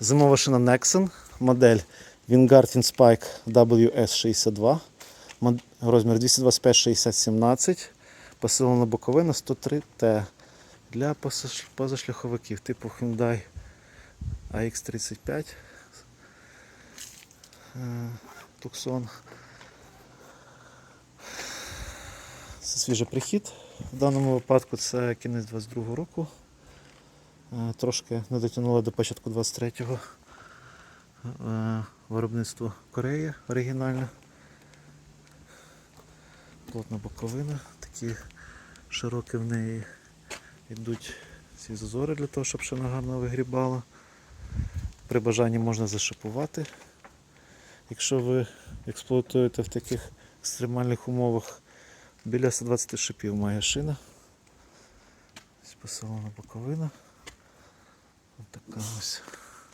Зимова шина Nexon, модель Vanguard Inspike WS62, розмір 225 60 17 посилена боковина 103T для позашляховиків типу Hyundai AX35 е, Tucson. Це свіжий прихід. В даному випадку це кінець 22 року. Е, Трошки не дотягнуло до початку 23-го. Е, Виробництво Кореї оригінальне. Плотна боковина, такі широкі в неї йдуть ці зазори для того, щоб шина гарно вигрібала. При бажанні можна зашипувати. Якщо ви експлуатуєте в таких екстремальних умовах, біля 120 шипів має шина. Посилена боковина. goes.